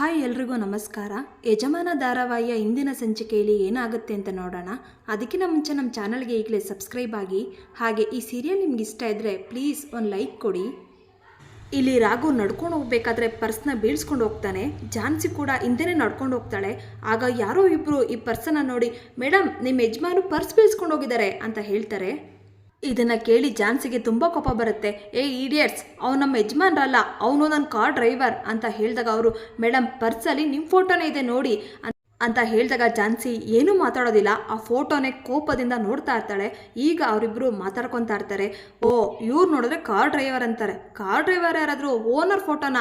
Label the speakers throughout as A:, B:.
A: Hi ಎಲ್ರಿಗೂ ನಮಸ್ಕಾರ. ಯಜಮಾನ ಧಾರಾವಾಹಿಯ ಇಂದಿನ ಸಂಚಿಕೆಯಲ್ಲಿ ಏನಾಗುತ್ತೆ ಅಂತ ನೋಡೋಣ. ಅದಕ್ಕಿಂತ ಮುಂಚೆ ನಮ್ಮ ಚಾನಲ್ಗೆ ಈಗಲೇ ಸಬ್ಸ್ಕ್ರೈಬ್ ಆಗಿ, ಹಾಗೆ ಈ ಸೀರಿಯಲ್ ನಿಮ್ಗೆ ಇಷ್ಟ ಇದ್ದರೆ ಪ್ಲೀಸ್ ಒಂದು ಲೈಕ್ ಕೊಡಿ. ಇಲ್ಲಿ ರಾಘು ನಡ್ಕೊಂಡು ಹೋಗ್ಬೇಕಾದ್ರೆ ಪರ್ಸ್ನ ಬೀಳ್ಸ್ಕೊಂಡು ಹೋಗ್ತಾನೆ. ಜಾನ್ಸಿ ಕೂಡ ಹಿಂದೆನೇ ನಡ್ಕೊಂಡು ಹೋಗ್ತಾಳೆ. ಆಗ ಯಾರೋ ಇಬ್ಬರು ಈ ಪರ್ಸನ್ನ ನೋಡಿ ಮೇಡಮ್ ನಿಮ್ಮ ಯಜಮಾನು ಪರ್ಸ್ ಬೀಳ್ಸ್ಕೊಂಡು ಹೋಗಿದ್ದಾರೆ ಅಂತ ಹೇಳ್ತಾರೆ. ಇದನ್ನ ಕೇಳಿ ಜಾನ್ಸಿಗೆ ತುಂಬ ಕೋಪ ಬರುತ್ತೆ. ಏ ಈಡಿಯಟ್ಸ್ ಅವ್ನು ನಮ್ಮ ಯಜಮಾನ್ರಲ್ಲ, ಅವನು ನನ್ನ ಕಾರ್ ಡ್ರೈವರ್ ಅಂತ ಹೇಳಿದಾಗ ಅವರು ಮೇಡಮ್ ಪರ್ಸಲ್ಲಿ ನಿಮ್ಮ ಫೋಟೋನೇ ಇದೆ ನೋಡಿ ಅಂತ ಹೇಳಿದಾಗ ಜಾನ್ಸಿ ಏನೂ ಮಾತಾಡೋದಿಲ್ಲ. ಆ ಫೋಟೋನೇ ಕೋಪದಿಂದ ನೋಡ್ತಾ ಇರ್ತಾಳೆ. ಈಗ ಅವರಿಬ್ಬರು ಮಾತಾಡ್ಕೊತಾ ಇರ್ತಾರೆ. ಓ, ಇವ್ರು ನೋಡಿದ್ರೆ ಕಾರ್ ಡ್ರೈವರ್ ಅಂತಾರೆ. ಕಾರ್ ಡ್ರೈವರ್ ಯಾರಾದರೂ ಓನರ್ ಫೋಟೋನ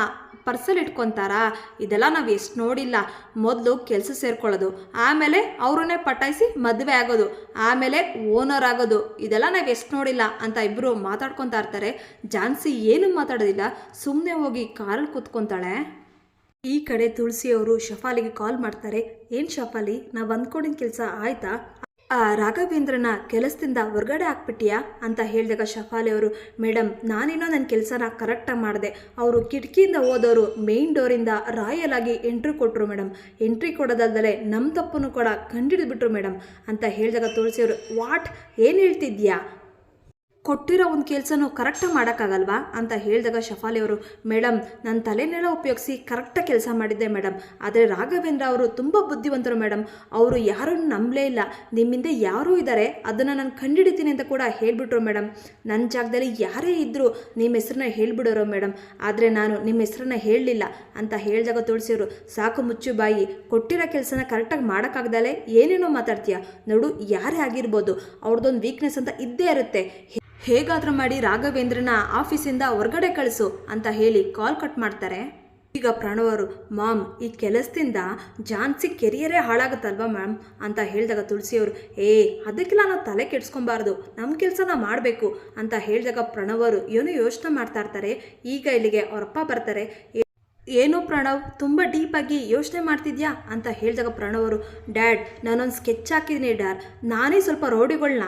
A: ಪರ್ಸಲ್ಲಿ ಇಟ್ಕೊತಾರಾ? ಇದೆಲ್ಲ ನಾವು ಎಷ್ಟು ನೋಡಿಲ್ಲ. ಮೊದಲು ಕೆಲಸ ಸೇರ್ಕೊಳ್ಳೋದು. ಆಮೇಲೆ ಅವ್ರನ್ನೇ ಪಟಾಯಿಸಿ ಮದುವೆ ಆಗೋದು. ಆಮೇಲೆ ಓನರ್ ಆಗೋದು. ಇದೆಲ್ಲ ನಾವು ಎಷ್ಟು ನೋಡಿಲ್ಲ ಅಂತ ಇಬ್ಬರು ಮಾತಾಡ್ಕೊತಾ ಇರ್ತಾರೆ. ಜಾನ್ಸಿ ಏನೂ ಮಾತಾಡೋದಿಲ್ಲ. ಸುಮ್ಮನೆ ಹೋಗಿ ಕಾರಲ್ಲಿ ಕೂತ್ಕೊತಾಳೆ. ಈ ಕಡೆ ತುಳಸಿಯವರು ಶಫಾಲಿಗೆ ಕಾಲ್ ಮಾಡ್ತಾರೆ, ಏನು ಶಫಾಲಿ, ನಾವು ಅಂದ್ಕೊಂಡಿದ್ದ ಕೆಲಸ ಆಯ್ತಾ? ಆ, ರಾಘವೇಂದ್ರನ ಕೆಲಸದಿಂದ ಹೊರಗಡೆ ಹಾಕ್ಬಿಟ್ಟಿಯಾ ಅಂತ ಹೇಳಿದಾಗ ಶಫಾಲಿ ಅವರು ಮೇಡಮ್ ನಾನೇನೋ ನನ್ನ ಕೆಲಸನ ಕರೆಕ್ಟಾಗಿ ಮಾಡಿದೆ. ಅವರು ಕಿಟಕಿಯಿಂದ ಹೋದವರು ಮೇನ್ ಡೋರಿಂದ ರಾಯಲ್ ಆಗಿ ಎಂಟ್ರಿ ಕೊಟ್ಟರು ಮೇಡಮ್ ಎಂಟ್ರಿ ಕೊಡೋದಲ್ದಲೆ ನಮ್ಮ ತಪ್ಪನ್ನು ಕೂಡ ಕಂಡಿಡಿದ್ಬಿಟ್ರು ಮೇಡಮ್ ಅಂತ ಹೇಳಿದಾಗ ತುಳಸಿಯವರು, ವಾಟ್? ಏನು ಹೇಳ್ತಿದ್ಯಾ ಕೊಟ್ಟಿರೋ ಒಂದು ಕೆಲಸನೂ ಕರೆಕ್ಟಾಗಿ ಮಾಡೋಕ್ಕಾಗಲ್ವಾ ಅಂತ ಹೇಳಿದಾಗ ಶಫಾಲಿ ಅವರು ಮೇಡಮ್ ನನ್ನ ತಲೆನೆಲ್ಲ ಉಪಯೋಗಿಸಿ ಕರೆಕ್ಟಾಗಿ ಕೆಲಸ ಮಾಡಿದ್ದೆ ಮೇಡಮ್ ಆದರೆ ರಾಘವೇಂದ್ರ ಅವರು ತುಂಬ ಬುದ್ಧಿವಂತರು ಮೇಡಮ್ ಅವರು ಯಾರನ್ನು ನಂಬಲೇ ಇಲ್ಲ. ನಿಮ್ಮಿಂದ ಯಾರೂ ಇದ್ದಾರೆ ಅದನ್ನು ನಾನು ಕಂಡುಹಿಡಿತೀನಿ ಅಂತ ಕೂಡ ಹೇಳಿಬಿಟ್ರು ಮೇಡಮ್ ನನ್ನ ಜಾಗದಲ್ಲಿ ಯಾರೇ ಇದ್ದರೂ ನಿಮ್ಮ ಹೆಸ್ರನ್ನ ಹೇಳಿಬಿಡೋರು ಮೇಡಮ್ ಆದರೆ ನಾನು ನಿಮ್ಮ ಹೆಸ್ರನ್ನ ಹೇಳಲಿಲ್ಲ ಅಂತ ಹೇಳಿದಾಗ ತುಳಸಿಯವರು ಸಾಕು ಮುಚ್ಚು ಬಾಯಿ ಕೊಟ್ಟಿರೋ ಕೆಲಸನ ಕರೆಕ್ಟಾಗಿ ಮಾಡೋಕ್ಕಾಗ್ದಲೇ ಏನೇನೋ ಮಾತಾಡ್ತೀಯ? ನೋಡು, ಯಾರೇ ಆಗಿರ್ಬೋದು ಅವ್ರದ್ದೊಂದು ವೀಕ್ನೆಸ್ ಅಂತ ಇದ್ದೇ ಇರುತ್ತೆ. ಹೇಗಾದರೂ ಮಾಡಿ ರಾಘವೇಂದ್ರನ ಆಫೀಸಿಂದ ಹೊರಗಡೆ ಕಳಿಸು ಅಂತ ಹೇಳಿ ಕಾಲ್ ಕಟ್ ಮಾಡ್ತಾರೆ. ಈಗ ಪ್ರಣವರು, ಮಾಮ್, ಈ ಕೆಲಸದಿಂದ ಜಾನ್ಸಿ ಕೆರಿಯರೇ ಹಾಳಾಗುತ್ತಲ್ವಾ ಮ್ಯಾಮ್? ಅಂತ ಹೇಳಿದಾಗ ತುಳಸಿಯವರು, ಏ, ಅದಕ್ಕೆಲ್ಲ ನಾವು ತಲೆ ಕೆಡಿಸ್ಕೊಬಾರ್ದು. ನಮ್ಮ ಕೆಲಸನ ಮಾಡಬೇಕು. ಅಂತ ಹೇಳಿದಾಗ ಪ್ರಣವರು, ಏನೋ ಯೋಚನೆ ಮಾಡ್ತಾ ಇರ್ತಾರೆ. ಈಗ ಇಲ್ಲಿಗೆ ಅವರಪ್ಪ ಬರ್ತಾರೆ. ಏನು ಪ್ರಣವ್, ತುಂಬ ಡೀಪಾಗಿ ಯೋಚನೆ ಮಾಡ್ತಿದ್ಯಾ? ಅಂತ ಹೇಳಿದಾಗ ಪ್ರಣವರು, ಡ್ಯಾಡ್, ನಾನೊಂದು ಸ್ಕೆಚ್ ಹಾಕಿದ್ದೀನಿ ಡ್ಯಾಡ್. ನಾನೇ ಸ್ವಲ್ಪ ರೌಡಿಗಳನ್ನ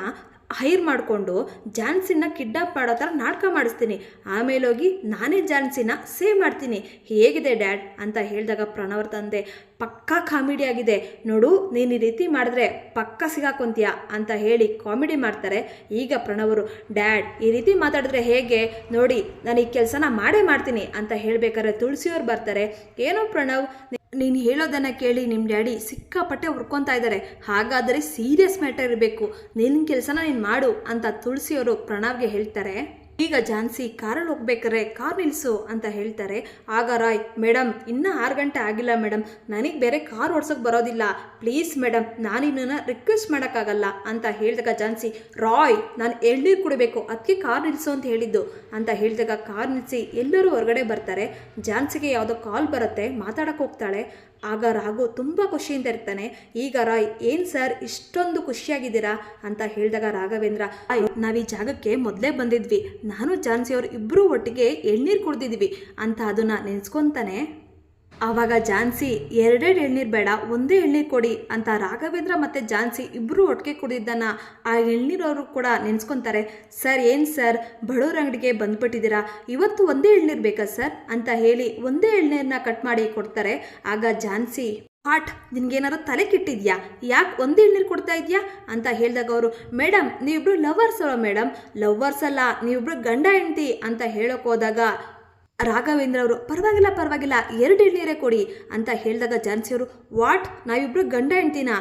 A: ಹೈರ್ ಮಾಡಿಕೊಂಡು ಜಾನ್ಸಿನ ಕಿಡ್ನಾಪ್ ಮಾಡೋ ಥರ ನಾಟಕ ಮಾಡಿಸ್ತೀನಿ. ಆಮೇಲೆ ಹೋಗಿ ನಾನೇ ಜಾನ್ಸಿನ ಸೇವ್ ಮಾಡ್ತೀನಿ. ಹೇಗಿದೆ ಡ್ಯಾಡ್ ಅಂತ ಹೇಳಿದಾಗ ಪ್ರಣವರ್ ತಂದೆ, ಪಕ್ಕಾ ಕಾಮಿಡಿ ಆಗಿದೆ. ನೋಡು, ನೀನು ಈ ರೀತಿ ಮಾಡಿದ್ರೆ ಪಕ್ಕ ಸಿಗಾಕೊಂತೀಯ? ಅಂತ ಹೇಳಿ ಕಾಮಿಡಿ ಮಾಡ್ತಾರೆ. ಈಗ ಪ್ರಣವರು, ಡ್ಯಾಡ್, ಈ ರೀತಿ ಮಾತಾಡಿದ್ರೆ ಹೇಗೆ? ನೋಡಿ, ನಾನು ಈ ಕೆಲಸನ ಮಾಡೇ ಮಾಡ್ತೀನಿ. ಅಂತ ಹೇಳಬೇಕಾದ್ರೆ ತುಳಸಿಯವ್ರು ಬರ್ತಾರೆ. ಏನೋ ಪ್ರಣವ್ ನೀನು ಹೇಳೋದನ್ನು ಕೇಳಿ ನಿಮ್ಮ ಡ್ಯಾಡಿ ಸಿಕ್ಕಾಪಟ್ಟೆ ಹುರ್ಕೊತಾ ಇದ್ದಾರೆ ಹಾಗಾದರೆ ಸೀರಿಯಸ್ ಮ್ಯಾಟರ್ ಇರಬೇಕು. ನಿನ್ನ ಕೆಲಸನ ನೀನು ಮಾಡು ಅಂತ ತುಳಸಿಯವರು ಪ್ರಣವ್ಗೆ ಹೇಳ್ತಾರೆ. ಈಗ ಜಾನ್ಸಿ ಕಾರಲ್ಲಿ ಹೋಗ್ಬೇಕಾರೆ ಕಾರ್ ನಿಲ್ಲಿಸು ಅಂತ ಹೇಳ್ತಾರೆ. ಆಗ ರಾಯ್ ಮೇಡಮ್ ಇನ್ನೂ ಆರು ಗಂಟೆ ಆಗಿಲ್ಲ ಮೇಡಮ್ ನನಗೆ ಬೇರೆ ಕಾರ್ ಓಡ್ಸೋಕೆ ಬರೋದಿಲ್ಲ. ಪ್ಲೀಸ್ ಮೇಡಮ್ ನಾನಿನ್ನ ರಿಕ್ವೆಸ್ಟ್ ಮಾಡೋಕ್ಕಾಗಲ್ಲ ಅಂತ ಹೇಳಿದಾಗ ಜಾನ್ಸಿ ರಾಯ್ ನಾನು ಎಳ್ನೀರು ಕುಡಿಬೇಕು. ಅದಕ್ಕೆ ಕಾರ್ ನಿಲ್ಲಿಸು ಅಂತ ಹೇಳಿದ್ದು ಅಂತ ಹೇಳಿದಾಗ ಕಾರ್ ನಿಲ್ಲಿಸಿ ಎಲ್ಲರೂ ಹೊರಗಡೆ ಬರ್ತಾರೆ. ಜಾನ್ಸಿಗೆ ಯಾವುದೋ ಕಾಲ್ ಬರುತ್ತೆ ಮಾತಾಡೋಕೆ ಹೋಗ್ತಾಳೆ. ಆಗ ರಾಘು ತುಂಬ ಖುಷಿಯಿಂದ ಇರ್ತಾನೆ. ಈಗ ರಾಯ್ ಏನು ಸರ್ ಇಷ್ಟೊಂದು ಖುಷಿಯಾಗಿದ್ದೀರಾ? ಅಂತ ಹೇಳಿದಾಗ ರಾಘವೇಂದ್ರ "ರಾಯ್, ನಾವು ಈ ಜಾಗಕ್ಕೆ ಮೊದಲೇ ಬಂದಿದ್ವಿ. ನಾನು ಜಾನ್ಸಿ ಅವರು ಇಬ್ಬರೂ ಒಟ್ಟಿಗೆ ಎಳ್ನೀರು ಕುಡ್ದಿದ್ದೀವಿ ಅಂತ ಅದನ್ನು ನೆನೆಸ್ಕೊತಾನೆ. ಆವಾಗ ಜಾನ್ಸಿ ಎರಡೆರಡು ಎಳ್ನೀರು ಬೇಡ, ಒಂದೇ ಎಳ್ನೀರು ಕೊಡಿ ಅಂತ ರಾಘವೇಂದ್ರ ಮತ್ತು ಜಾನ್ಸಿ ಇಬ್ಬರು ಒಟ್ಟಿಗೆ ಕುಡಿದಿದ್ದನ್ನು ಆ ಎಳ್ನೀರವರು ಕೂಡ ನೆನೆಸ್ಕೊತಾರೆ. ಸರ್, ಏನು ಸರ್? ಬಡವ್ರ ಅಂಗಡಿಗೆ ಬಂದ್ಬಿಟ್ಟಿದ್ದೀರಾ? ಇವತ್ತು ಒಂದೇ ಎಳ್ನೀರು ಬೇಕಾ ಸರ್? ಅಂತ ಹೇಳಿ ಒಂದೇ ಎಳ್ನೀರನ್ನ ಕಟ್ ಮಾಡಿ ಕೊಡ್ತಾರೆ. ಆಗ ಜಾನ್ಸಿ ಹಾಟ್, ನಿನ್ಗೇನಾದ್ರು ತಲೆ ಕಿಟ್ಟಿದ್ಯಾ? ಯಾಕೆ ಒಂದೇ ನೀರು ಕೊಡ್ತಾ ಇದೆಯಾ? ಅಂತ ಹೇಳಿದಾಗ ಅವರು ಮೇಡಮ್ ನೀವಿಬ್ರು ಲವರ್ಸ್ ಅಲ್ಲ ಮೇಡಮ್ ಲವರ್ಸ್ ಅಲ್ಲ, ನೀವಿಬ್ರು ಗಂಡ ಹೆಂಡತಿ ಅಂತ ಹೇಳೋಕೆ ಹೋದಾಗ ರಾಘವೇಂದ್ರ ಅವರು, ಪರವಾಗಿಲ್ಲ ಪರವಾಗಿಲ್ಲ, ಎರಡು ಎಳ್ನೀರೇ ಕೊಡಿ ಅಂತ ಹೇಳಿದಾಗ ಜಾನ್ಸಿಯವರು ವಾಟ್? ನಾವಿಬ್ರು ಗಂಡ ಹೆಂಡ್ತಿನ?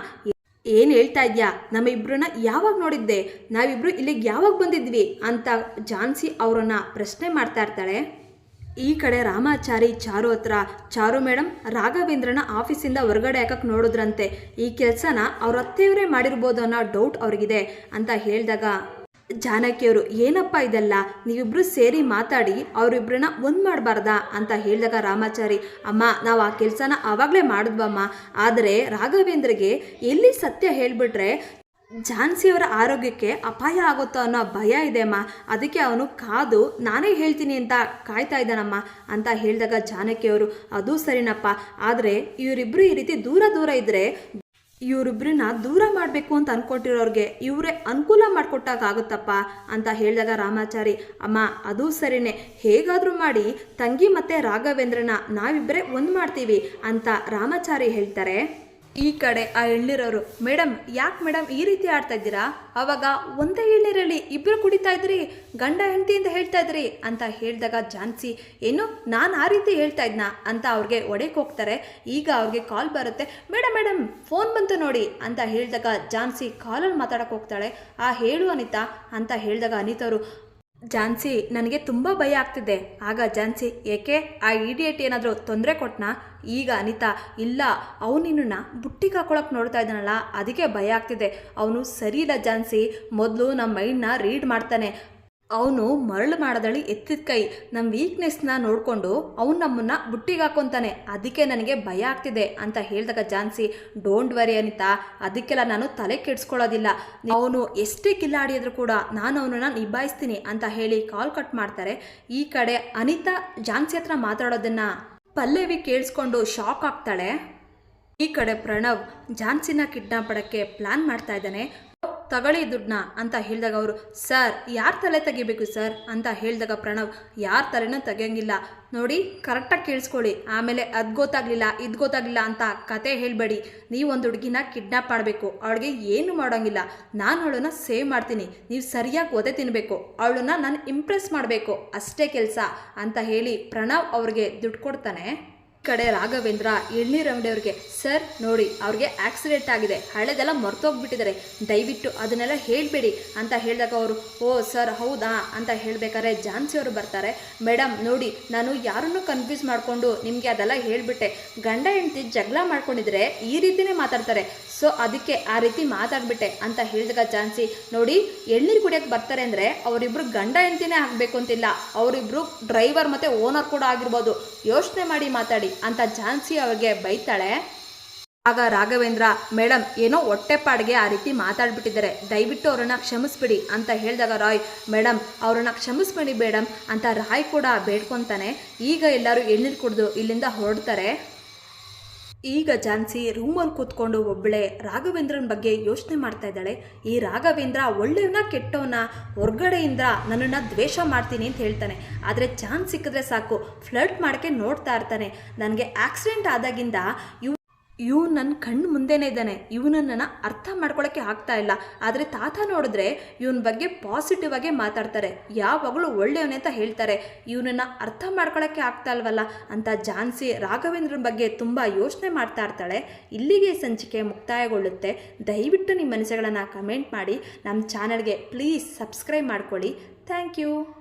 A: ಏನು ಹೇಳ್ತಾ ಇದೆಯಾ? ನಮ್ಮ ಇಬ್ಬರನ್ನ ಯಾವಾಗ ನೋಡಿದ್ದೆ? ನಾವಿಬ್ರು ಇಲ್ಲಿಗೆ ಯಾವಾಗ ಬಂದಿದ್ವಿ? ಅಂತ ಜಾನ್ಸಿ ಅವರನ್ನು ಪ್ರಶ್ನೆ ಮಾಡ್ತಾ ಇರ್ತಾಳೆ. ಈ ಕಡೆ ರಾಮಾಚಾರಿ ಚಾರು ಹತ್ರ ಚಾರು ಮೇಡಮ್ ರಾಘವೇಂದ್ರನ ಆಫೀಸಿಂದ ಹೊರಗಡೆ ಹಾಕಕ್ಕೆ ನೋಡಿದ್ರಂತೆ. ಈ ಕೆಲಸನ ಅವ್ರ ಅತ್ತೆಯವರೇ ಮಾಡಿರ್ಬೋದು ಅನ್ನೋ ಡೌಟ್ ಅವ್ರಿಗಿದೆ ಅಂತ ಹೇಳಿದಾಗ, ಜಾನಕಿಯವರು, ಏನಪ್ಪ ಇದೆಲ್ಲ? ನೀವಿಬ್ಬರು ಸೇರಿ ಮಾತಾಡಿ ಅವರಿಬ್ಬರನ್ನ ಒಂದು ಮಾಡಬಾರ್ದಾ? ಅಂತ ಹೇಳಿದಾಗ ರಾಮಾಚಾರಿ, ಅಮ್ಮ, ನಾವು ಆ ಕೆಲಸನ ಆವಾಗಲೇ ಮಾಡಿದ್ವಮ್ಮ. ಆದರೆ ರಾಘವೇಂದ್ರಗೆ ಎಲ್ಲಿ ಸತ್ಯ ಹೇಳಿಬಿಟ್ರೆ ಝಾನ್ಸಿಯವರ ಆರೋಗ್ಯಕ್ಕೆ ಅಪಾಯ ಆಗುತ್ತೋ ಅನ್ನೋ ಭಯ ಇದೆ ಅಮ್ಮ ಅದಕ್ಕೆ ಅವನು ಕಾದು, ನಾನೇ ಹೇಳ್ತೀನಿ ಅಂತ ಕಾಯ್ತಾ ಇದ್ದಾನಮ್ಮ ಅಂತ ಹೇಳಿದಾಗ ಜಾನಕಿಯವರು ಅದು ಸರಿನಪ್ಪ. ಆದರೆ ಇವರಿಬ್ಬರು ಈ ರೀತಿ ದೂರ ದೂರ ಇದ್ದರೆ ಇವರಿಬ್ಬರನ್ನ ದೂರ ಮಾಡಬೇಕು ಅಂತ ಅನ್ಕೊಟ್ಟಿರೋರಿಗೆ ಇವರೇ ಅನುಕೂಲ ಮಾಡಿಕೊಟ್ಟಾಗುತ್ತಪ್ಪ ಅಂತ ಹೇಳಿದಾಗ ರಾಮಾಚಾರಿ, ಅಮ್ಮ, ಅದು ಸರಿನೇ. ಹೇಗಾದರೂ ಮಾಡಿ ತಂಗಿ ಮತ್ತು ರಾಘವೇಂದ್ರನ ನಾವಿಬ್ಬರೇ ಒಂದು ಮಾಡ್ತೀವಿ ಅಂತ ರಾಮಾಚಾರಿ ಹೇಳ್ತಾರೆ. ಈ ಕಡೆ ಆ ಎಳ್ನೀರವರು ಮೇಡಮ್ ಯಾಕೆ ಮೇಡಮ್ ಈ ರೀತಿ ಆಡ್ತಾ ಇದ್ದೀರಾ? ಅವಾಗ ಒಂದೇ ಎಳ್ನೀರಲ್ಲಿ ಇಬ್ಬರು ಕುಡಿತಾ ಇದ್ರಿ, ಗಂಡ ಹೆಂಡತಿ ಅಂತ ಹೇಳ್ತಾ ಇದ್ರಿ ಅಂತ ಹೇಳಿದಾಗ ಜಾನ್ಸಿ ಏನು, ನಾನು ಆ ರೀತಿ ಹೇಳ್ತಾ ಇದ್ನ? ಅಂತ ಅವ್ರಿಗೆ ಒಡೆಕ್ ಹೋಗ್ತಾರೆ. ಈಗ ಅವ್ರಿಗೆ ಕಾಲ್ ಬರುತ್ತೆ ಮೇಡಮ್ ಮೇಡಮ್ ಫೋನ್ ಬಂತು ನೋಡಿ ಅಂತ ಹೇಳಿದಾಗ ಜಾನ್ಸಿ ಕಾಲಲ್ಲಿ ಮಾತಾಡಕ್ಕೆ ಹೋಗ್ತಾಳೆ. ಆ, ಹೇಳು ಅನಿತಾ ಅಂತ ಹೇಳಿದಾಗ ಅನಿತವರು ಜಾನ್ಸಿ, ನನಗೆ ತುಂಬ ಭಯ ಆಗ್ತಿದೆ. ಆಗ ಜಾನ್ಸಿ, ಏಕೆ? ಆ ಇಡಿಯಟ್ ಏನಾದರೂ ತೊಂದರೆ ಕೊಟ್ನಾ? ಈಗ ಅನಿತಾ, ಇಲ್ಲ. ಅವನು ನಿನ್ನನ್ನು ಬುಟ್ಟಿಗೆ ಹಾಕೊಳಕ್ಕೆ ನೋಡ್ತಾ ಇದ್ದಾನಲ್ಲ, ಅದಕ್ಕೆ ಭಯ ಆಗ್ತಿದೆ. ಅವನು ಸರಿ ಇಲ್ಲ ಜಾನ್ಸಿ. ಮೊದಲು ನಮ್ಮ ಮೈಂಡ್ನ ರೀಡ್ ಮಾಡ್ತಾನೆ. ಅವನು ಮರಳು ಮಾಡದಳಿ ಎತ್ತಿದ ಕೈ ನಮ್ಮ ವೀಕ್ನೆಸ್ನ ನೋಡಿಕೊಂಡು ಅವನು ನಮ್ಮನ್ನು ಬುಟ್ಟಿಗೆ ಹಾಕೊತಾನೆ. ಅದಕ್ಕೆ ನನಗೆ ಭಯ ಆಗ್ತಿದೆ ಅಂತ ಹೇಳಿದಾಗ ಜಾನ್ಸಿ ಡೋಂಟ್ ವರಿ ಅನಿತಾ, ಅದಕ್ಕೆಲ್ಲ ನಾನು ತಲೆ ಕೆಡಿಸ್ಕೊಳ್ಳೋದಿಲ್ಲ. ಅವನು ಎಷ್ಟೇ ಕಿಲ್ಲಾಡಿದ್ರು ಕೂಡ ನಾನು ಅವನನ್ನು ನಿಭಾಯಿಸ್ತೀನಿ ಅಂತ ಹೇಳಿ ಕಾಲ್ ಕಟ್ ಮಾಡ್ತಾರೆ. ಈ ಕಡೆ ಅನಿತಾ ಜಾನ್ಸಿ ಹತ್ರ ಮಾತಾಡೋದನ್ನು ಪಲ್ಲವಿ ಕೇಳಿಸ್ಕೊಂಡು ಶಾಕ್ ಆಗ್ತಾಳೆ. ಈ ಕಡೆ ಪ್ರಣವ್ ಜಾನ್ಸಿನ ಕಿಡ್ನಾಪ್ ಮಾಡೋಕ್ಕೆ ಪ್ಲ್ಯಾನ್ ಮಾಡ್ತಾ ಇದ್ದಾನೆ. ತಗೊಳ್ಳಿ ದುಡ್ಡನ್ನ ಅಂತ ಹೇಳಿದಾಗ ಅವರು, ಸರ್, ಯಾರ ತಲೆ ತೆಗಿಬೇಕು ಸರ್? ಅಂತ ಹೇಳಿದಾಗ ಪ್ರಣವ್, ಯಾರ ತಲೆನೂ ತೆಗಿಯಂಗಿಲ್ಲ. ನೋಡಿ ಕರೆಕ್ಟಾಗಿ ಕೇಳಿಸ್ಕೊಳ್ಳಿ. ಆಮೇಲೆ ಅದು ಗೊತ್ತಾಗಲಿಲ್ಲ, ಇದು ಗೊತ್ತಾಗಲಿಲ್ಲ ಅಂತ ಕತೆ ಹೇಳಬೇಡಿ. ನೀವು ಒಂದು ಹುಡುಗಿನ ಕಿಡ್ನಾಪ್ ಮಾಡಬೇಕು. ಅವಳಿಗೆ ಏನು ಮಾಡೋಂಗಿಲ್ಲ. ನಾನು ಅವಳನ್ನ ಸೇವ್ ಮಾಡ್ತೀನಿ. ನೀವು ಸರಿಯಾಗಿ ಒದೆ ತಿನ್ನಬೇಕು ಅವಳನ್ನ ನಾನು ಇಂಪ್ರೆಸ್ ಮಾಡಬೇಕು. ಅಷ್ಟೇ ಕೆಲಸ, ಅಂತ ಹೇಳಿ ಪ್ರಣವ್ ಅವ್ರಿಗೆ ದುಡ್ಡು ಕೊಡ್ತಾನೆ. ಕಡೆ ರಾಘವೇಂದ್ರ ಎಳ್ನೀರ್ ಅಂಗಡಿಯವ್ರಿಗೆ, ಸರ್, ನೋಡಿ, ಅವ್ರಿಗೆ ಆಕ್ಸಿಡೆಂಟ್ ಆಗಿದೆ. ಹಳೆದೆಲ್ಲ ಮರ್ತೋಗ್ಬಿಟ್ಟಿದ್ದಾರೆ. ದಯವಿಟ್ಟು ಅದನ್ನೆಲ್ಲ ಹೇಳಬೇಡಿ ಅಂತ ಹೇಳಿದಾಗ ಅವರು, ಓ, ಸರ್, ಹೌದಾ? ಅಂತ ಹೇಳಬೇಕಾದ್ರೆ ಜಾನ್ಸಿ ಅವರು ಬರ್ತಾರೆ. ಮೇಡಮ್ ನೋಡಿ, ನಾನು ಯಾರನ್ನೂ ಕನ್ಫ್ಯೂಸ್ ಮಾಡಿಕೊಂಡು ನಿಮಗೆ ಅದೆಲ್ಲ ಹೇಳಿಬಿಟ್ಟೆ. ಗಂಡ ಹೆಂಡತಿ ಜಗಳ ಮಾಡ್ಕೊಂಡಿದ್ರೆ ಈ ರೀತಿನೇ ಮಾತಾಡ್ತಾರೆ. ಸೊ, ಅದಕ್ಕೆ ಆ ರೀತಿ ಮಾತಾಡ್ಬಿಟ್ಟೆ ಅಂತ ಹೇಳಿದಾಗ ಜಾನ್ಸಿ ನೋಡಿ, ಎಳ್ನೀರು ಕುಡಿಯೋಕ್ಕೆ ಬರ್ತಾರೆ ಅಂದರೆ ಅವರಿಬ್ಬರು ಗಂಡ ಹೆಂಡ್ತಿನೇ ಆಗಬೇಕು ಅಂತಿಲ್ಲ. ಅವರಿಬ್ಬರು ಡ್ರೈವರ್ ಮತ್ತು ಓನರ್ ಕೂಡ ಆಗಿರ್ಬೋದು. ಯೋಚನೆ ಮಾಡಿ ಮಾತಾಡಿ. ಅಂತ ಝಾನ್ಸಿ ಅವ್ರಿಗೆ ಬೈತಾಳೆ. ಆಗ ರಾಘವೇಂದ್ರ ಮೇಡಮ್ ಏನೋ ಹೊಟ್ಟೆಪಾಡಿಗೆ ಆ ರೀತಿ ಮಾತಾಡ್ಬಿಟ್ಟಿದ್ದಾರೆ. ದಯವಿಟ್ಟು ಅವ್ರನ್ನ ಕ್ಷಮಿಸ್ಬಿಡಿ ಅಂತ ಹೇಳಿದಾಗ ರಾಯ್ ಮೇಡಮ್ ಅವ್ರನ್ನ ಕ್ಷಮಿಸ್ಬಿಡಿ ಮೇಡಮ್ ಅಂತ ರಾಯ್ ಕೂಡ ಬೇಡ್ಕೊತಾನೆ. ಈಗ ಎಲ್ಲರೂ ಎಳ್ನೀರು ಕುಡಿದು ಇಲ್ಲಿಂದ ಹೊರಡ್ತಾರೆ. ಈಗ ಜಾನ್ಸಿ ರೂಮಲ್ಲಿ ಕೂತ್ಕೊಂಡು ಒಬ್ಬಳೆ ರಾಘವೇಂದ್ರನ ಬಗ್ಗೆ ಯೋಚನೆ ಮಾಡ್ತಾ ಇದ್ದಾಳೆ. ಈ ರಾಘವೇಂದ್ರ ಒಳ್ಳೆಯವನ, ಕೆಟ್ಟವನ, ಹೊರ್ಗಡೆಯಿಂದ ನನ್ನನ್ನು ದ್ವೇಷ ಮಾಡ್ತೀನಿ ಅಂತ ಹೇಳ್ತಾನೆ. ಆದರೆ ಚಾನ್ಸ್ ಸಿಕ್ಕಿದ್ರೆ ಸಾಕು ಫ್ಲರ್ಟ್ ಮಾಡೋಕ್ಕೆ ನೋಡ್ತಾ ಇರ್ತಾನೆ. ನನಗೆ ಆಕ್ಸಿಡೆಂಟ್ ಆದಾಗಿಂದ ಇವ್ ಇವ್ ನನ್ನ ಕಣ್ಣು ಮುಂದೆನೇ ಇದ್ದಾನೆ. ಇವನನ್ನು ಅರ್ಥ ಮಾಡ್ಕೊಳ್ಳೋಕ್ಕೆ ಆಗ್ತಾ ಇಲ್ಲ. ಆದರೆ ತಾತ ನೋಡಿದ್ರೆ ಇವನ ಬಗ್ಗೆ ಪಾಸಿಟಿವ್ ಆಗೇ ಮಾತಾಡ್ತಾರೆ. ಯಾವಾಗಲೂ ಒಳ್ಳೆಯವನೇ ಅಂತ ಹೇಳ್ತಾರೆ. ಇವನನ್ನು ಅರ್ಥ ಮಾಡ್ಕೊಳ್ಳೋಕ್ಕೆ ಆಗ್ತಾ ಇಲ್ವಲ್ಲ? ಅಂತ ಜಾನ್ಸಿ ರಾಘವೇಂದ್ರನ ಬಗ್ಗೆ ತುಂಬ ಯೋಚನೆ ಮಾಡ್ತಾ ಇರ್ತಾಳೆ. ಇಲ್ಲಿಗೆ ಸಂಚಿಕೆ ಮುಕ್ತಾಯಗೊಳ್ಳುತ್ತೆ. ದಯವಿಟ್ಟು ನಿಮ್ಮ ಮನಸ್ಸುಗಳನ್ನು ಕಮೆಂಟ್ ಮಾಡಿ. ನಮ್ಮ ಚಾನಲ್ಗೆ ಪ್ಲೀಸ್ ಸಬ್ಸ್ಕ್ರೈಬ್ ಮಾಡ್ಕೊಳ್ಳಿ. Thank you